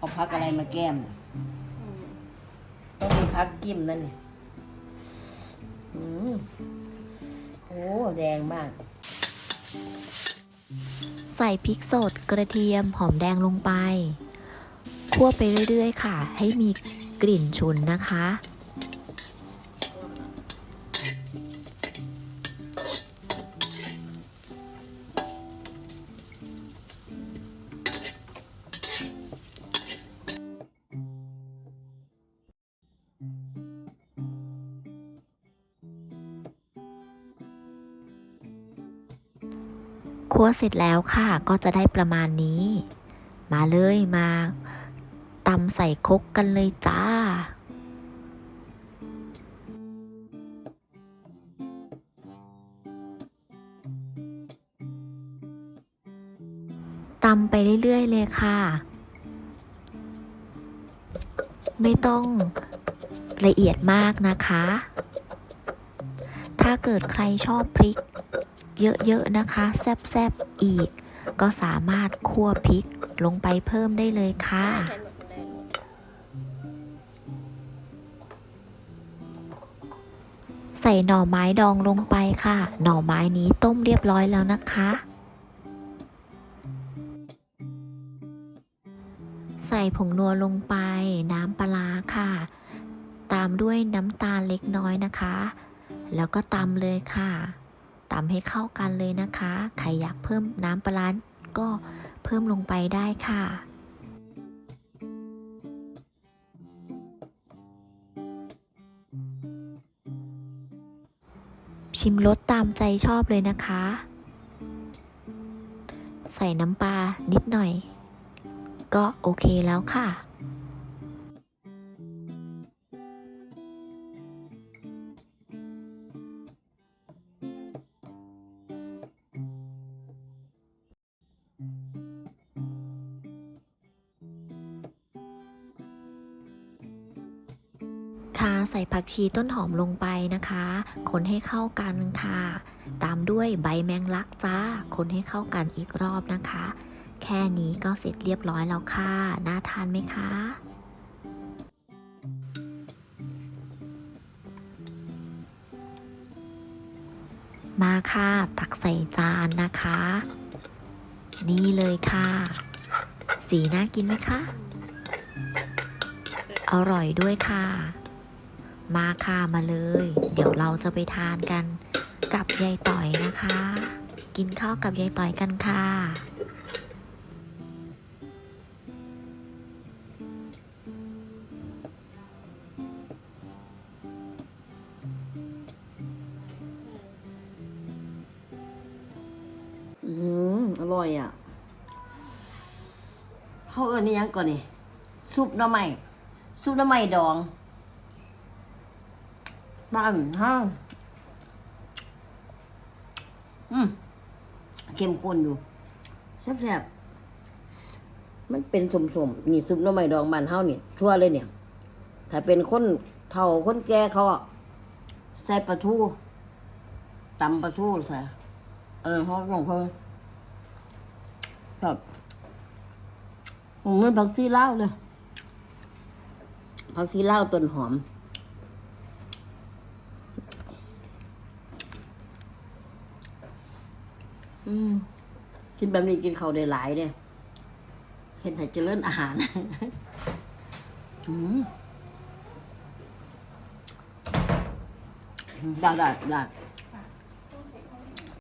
เอาพักอะไรมาแก้มน่ะต้องมีพักกิมนั่นเนี่ยอืมโอ้แดงมาก ใส่พริกสดกระเทียมหอมแดงลงไป คั่วไปเรื่อยๆ ค่ะ ให้มีกลิ่นฉุนนะคะ คั่วเสร็จแล้วค่ะ ก็จะได้ประมาณนี้ มาเลยมาตำใส่คกกันเลยจ้าตำไปเรื่อยๆเลยค่ะ ไม่ต้องละเอียดมากนะคะ ถ้าเกิดใครชอบพริก เยอะๆนะคะ แซบๆอีก ก็สามารถคั่วพริกลงไปเพิ่มได้เลยค่ะใส่หน่อไม้ดองลงไปค่ะ หน่อไม้นี้ต้มเรียบร้อยแล้วนะคะ ใส่ผงนัวลงไป น้ำปลาค่ะ ตามด้วยน้ำตาลเล็กน้อยนะคะ แล้วก็ตำเลยค่ะ ตำให้เข้ากันเลยนะคะ ใครอยากเพิ่มน้ำปลาร้าก็เพิ่มลงไปได้ค่ะชิมรสตามใจชอบเลยนะคะ ใส่น้ำปลานิดหน่อย ก็โอเคแล้วค่ะ ค่ะใส่ผักชีต้นหอมลงไปนะคะ คนให้เข้ากันค่ะ ตามด้วยใบแมงลักจ้า คนให้เข้ากันอีกรอบนะคะ แค่นี้ก็เสร็จเรียบร้อยแล้วค่ะ น่าทานไหมคะมาค่ะ ตักใส่จานนะคะ นี่เลยค่ะ สีน่ากินไหมคะ อร่อยด้วยค่ะ มาค่ะมาเลย เดี๋ยวเราจะไปทานกันกับยายต่อยนะคะ กินข้าวกับยายต่อยกันค่ะอืมอร่อยอะ เขาเอิ้นนี่ยังก่อนนี่ซุปหน้ำไม้ซุปหน้ำไม้ดอง บ้านห้างอืมเข้มข้นอยู่แซ่บๆมันเป็นสมๆนี่ซุปน้ำไม้ดองบานเฮานี่ทั่วเลยเนี่ย ถ้าเป็นคนเฒ่าคนแก่เขาอะใส่ปลาทูตำปลาทูใส่เออเขาของเขาครับผมเมือนผักชีเลาเลยผักชีเลาต้นหอม อืม กินแบบนี้กินข้าวได้หลายเนี่ยเห็นให้เจริญอาหาร อืมได้ได้ได้